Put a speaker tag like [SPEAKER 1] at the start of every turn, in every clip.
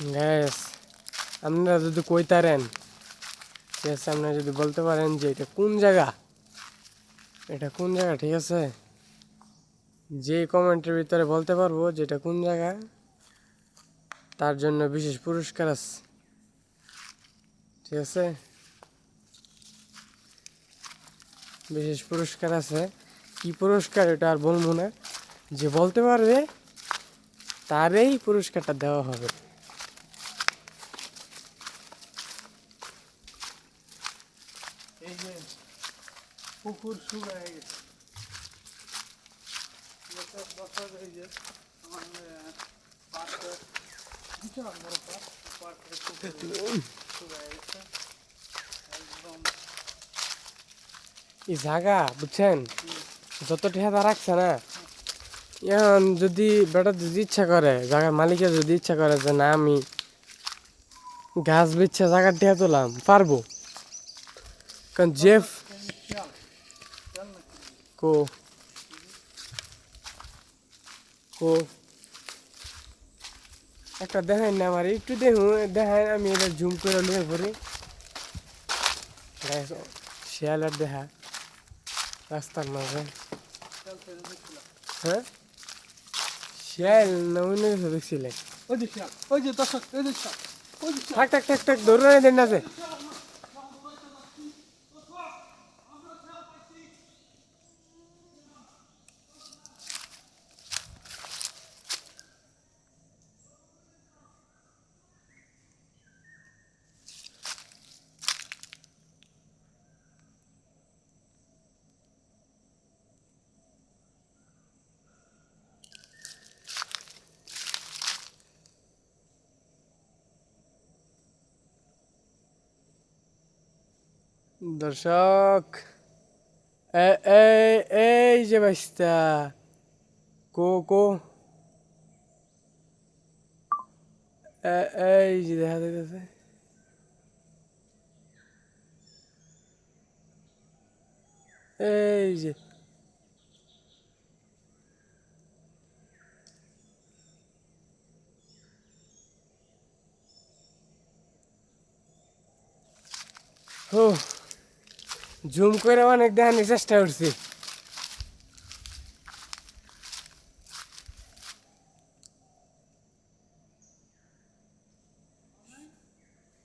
[SPEAKER 1] Gas আপনারা যদি কইতারেন ঠিক আছে আপনারা যদি বলতে পারেন যে এটা কোন জায়গা? এটা কোন জায়গা, ঠিক আছে? যে কমেন্টের ভিতরে বলতে পারব যে এটা কোন জায়গা, তার জন্য বিশেষ পুরস্কার আছে। ঠিক আছে? বিশেষ পুরস্কার আছে। কি পুরস্কার এটা আর বলব না। যে বলতে পারবে, তারই পুরস্কারটা দেওয়া হবে।
[SPEAKER 2] যে পুকুর শুকায় গেছে। বছর বছর এই যে আমার পার্কে বিশাল বড় পার্ক পার্কের পুকুর শুকায় গেছে। একদম
[SPEAKER 1] এই জায়গা বুঝছেন? যত ঠেকা রাখছে না এখন যদি বেটা যদি ইচ্ছা করে জায়গার মালিকের যদি ইচ্ছা করে যে না আমি গাছ বিচ্ছে জায়গার ঠেয়া তোলাম পারব। কারণ জেফ কো কো একটা দেখাই না আমার একটু দেখুন দেখাই আমি এটা জুম করে নিয়ে পড়ি শিয়ালের দেখা রাস্তার মাঝে হ্যাঁ শিয়াল না অন্য কিছু দেখছিলে
[SPEAKER 2] ওই যে দর্শক ওই যে
[SPEAKER 1] থাক থাক থাক থাক ধরে দেন না দর্শক এই যে বাইস্তা কো কো এই যে দেখা যাইতেছে। এই যে ও জুম করে অনেক দেখানোর চেষ্টা করছি।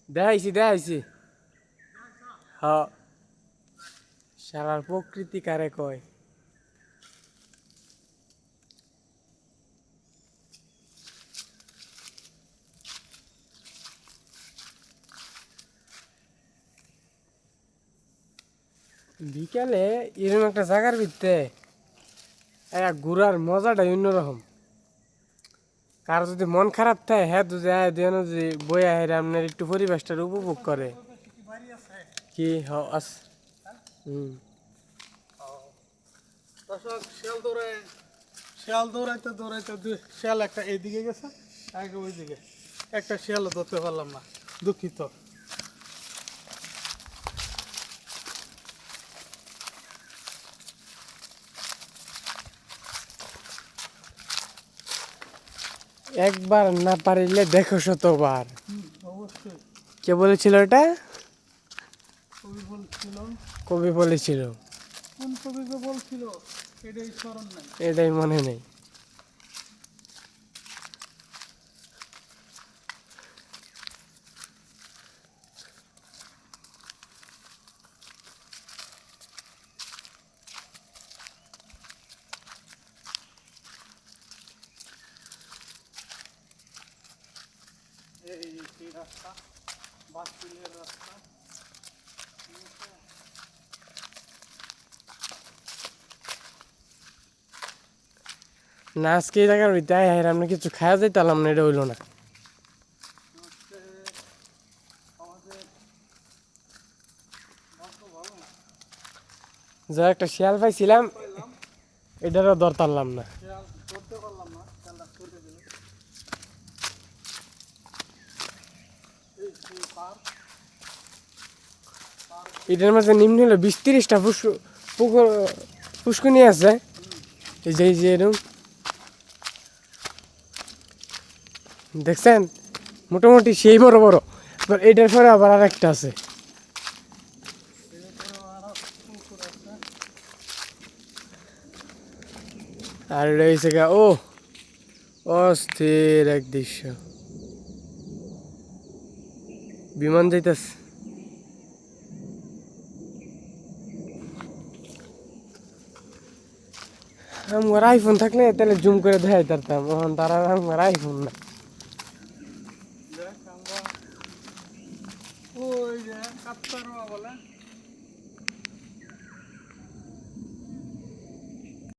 [SPEAKER 1] দেখাইছি দেখাইছি। হ। সারার প্রকৃতি কারে কয়? বিকালে এরকম একটা জায়গার ভিত্তে এক ঘুরার মজাটাই অন্যরকম। কার যদি মন খারাপ থাকে হ্যাঁ যদি আয় দেন যদি বই আহে আপনার একটু পরিবেশটার উপভোগ করে।
[SPEAKER 2] কি বাড়ি আছে
[SPEAKER 1] হ আস হুম
[SPEAKER 2] শিয়াল দৌড়ায় শিয়াল দৌড়াইতে দৌড়াইতে শিয়াল একটা এইদিকে গেছে আগে একটা শিয়ালও ধরতে পারলাম না, দুঃখিত।
[SPEAKER 1] একবার না পারিলে দেখো শতবার। কে বলেছিল এটা?
[SPEAKER 2] কবি
[SPEAKER 1] কবি বলেছিল।
[SPEAKER 2] এটাই
[SPEAKER 1] মনে নেই।
[SPEAKER 2] এই সেই রাস্তা বাসপিলের রাস্তা
[SPEAKER 1] না আজকে জায়গার ভিতরে আমরা কিছু খাওয়া না, এটা হইল না। যা একটা শিয়াল পাইছিলাম, এটারও দর না
[SPEAKER 2] খেয়াল করতে পারলাম না খেয়ালটা করে দিল এই সেই পার্ক
[SPEAKER 1] এটার মাঝে নিম্ন হলো বিশ তিরিশটা পুকুর পুষ্কুনি আছে। এই যে যে এরকম দেখছেন? মোটামুটি সেই বড় বড়। এবার এটার পরে আবার আর একটা আছে। আর রয়েছে গা, ও, অস্থির এক দৃশ্য। বিমান যাইতাছে। আমার আইফোন থাকলে তাহলে জুম করে দেখাই পারতাম এখন তারা আমার আইফোন না।
[SPEAKER 2] ওই যে কাপ্তারমা বলে।